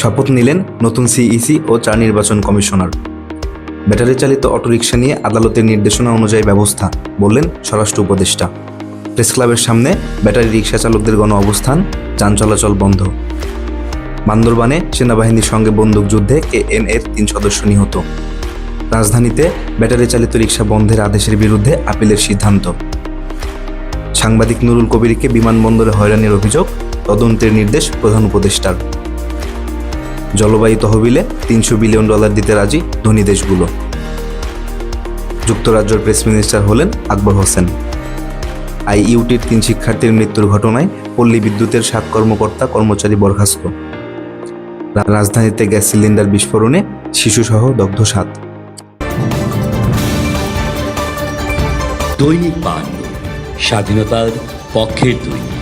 শপথ নিলেন নতুন সিইসি ও চার নির্বাচন কমিশনার। ব্যাটারি চালিত অটোরিকশা নিয়ে আদালতের নির্দেশনা অনুযায়ী ব্যবস্থা, বললেন স্বরাষ্ট্র উপদেষ্টা। প্রেস ক্লাবের সামনে ব্যাটারি রিক্সা চালকদের গণ অবস্থান, যান চলাচল বন্ধ। বান্দরবানে সেনাবাহিনীর সঙ্গে বন্দুকযুদ্ধে কে এন এর তিন সদস্য নিহত। রাজধানীতে ব্যাটারি চালিত রিক্সা বন্ধের আদেশের বিরুদ্ধে আপিলের সিদ্ধান্ত। সাংবাদিক নুরুল কবিরকে বিমানবন্দরে হয়রানির অভিযোগ, তদন্তের নির্দেশ প্রধান উপদেষ্টার। জলবায়ু তহবিলে তিনশো বিলিয়ন ডলার দিতে রাজি ধনী দেশগুলো। যুক্তরাজ্যের প্রেস মিনিস্টার হলেন আকবর হোসেন। আইইউটির তিন শিক্ষার্থীর মৃত্যুর ঘটনায় পল্লী বিদ্যুতের সাত কর্মকর্তা কর্মচারী বরখাস্ত। রাজধানীতে গ্যাস সিলিন্ডার বিস্ফোরণে শিশুসহ দগ্ধ সাত। দৈনিক বাংলা, স্বাধীনতার পক্ষের দৈনিক।